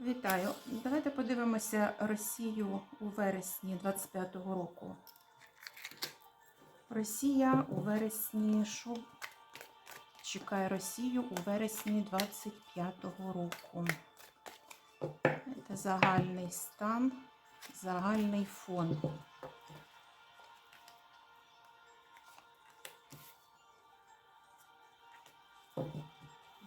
Вітаю. Давайте подивимося Росію у вересні 25-го року. Росія у вересні що чекає Росію у вересні 25-го року. Це загальний стан, загальний фон.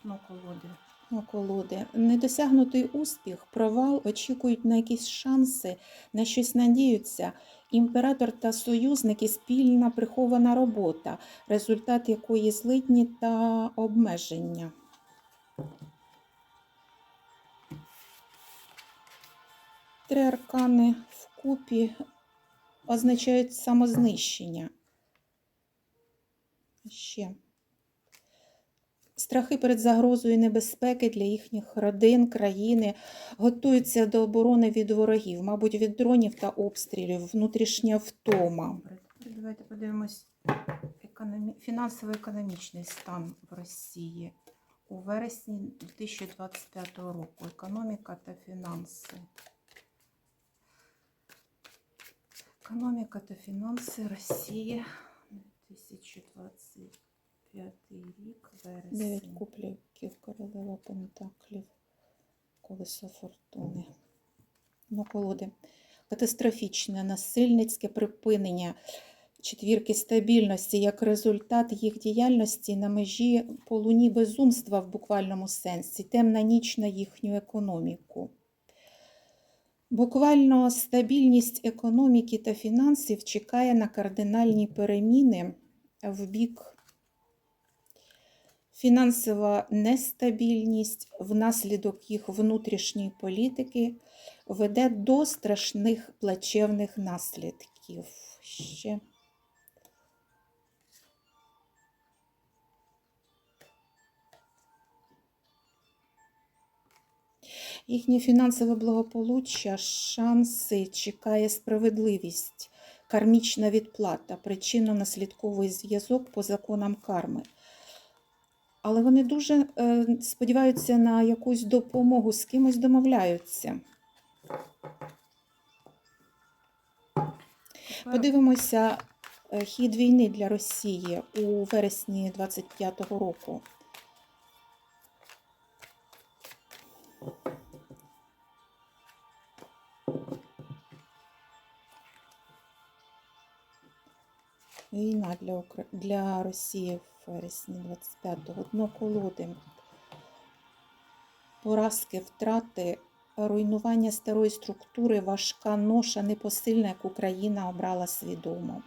Дно колоди. Колоди. Недосягнутий успіх, провал, очікують на якісь шанси, на щось надіються. Імператор та союзники спільна прихована робота, результат якої злидні та обмеження. Три аркани вкупі означають самознищення. Ще страхи перед загрозою небезпеки для їхніх родин, країни, готуються до оборони від ворогів, мабуть, від дронів та обстрілів, внутрішня втома. Давайте подивимось економі... фінансово-економічний стан в Росії у вересні 2025 року. Економіка та фінанси. Економіка та фінанси Росії 2025 рік, Дев'ять вересень. королева пентаклів, колесо фортуни. Ну, колоди. Катастрофічне, насильницьке припинення четвірки стабільності як результат їх діяльності на межі полуні безумства в буквальному сенсі, темна ніч на їхню економіку. Буквально стабільність економіки та фінансів чекає на кардинальні переміни в бік Фінансова нестабільність внаслідок їх внутрішньої політики веде до страшних плачевних наслідків. Ще. Їхнє фінансове благополуччя, шанси чекає справедливість, кармічна відплата, причинно-наслідковий зв'язок по законам карми. Але вони дуже е, сподіваються на якусь допомогу, з кимось домовляються. Подивимося е, хід війни для Росії у вересні 25-го року. Війна для, Укра... для Росії в вересні 25-го. Дно колоди. Поразки, втрати, руйнування старої структури, важка ноша, непосильна, яку Україна обрала свідомо.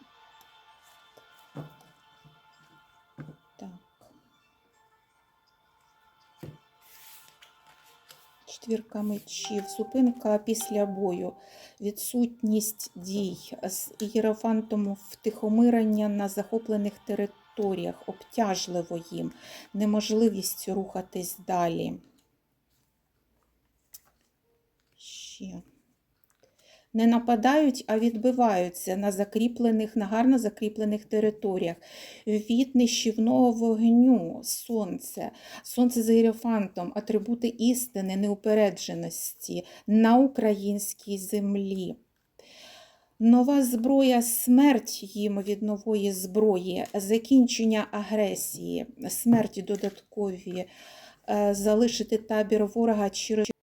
Четвірка мечів, зупинка після бою, відсутність дій, з єрофантом втихомирення на захоплених територіях, обтяжливо їм, неможливість рухатись далі. Ще. Не нападають, а відбиваються на закріплених, на гарно закріплених територіях. Від нищівного вогню, сонце, сонце за іерофантом, атрибути істини, неупередженості на українській землі. Нова зброя, смерть їм від нової зброї, закінчення агресії, смерті додаткові, е, залишити табір ворога через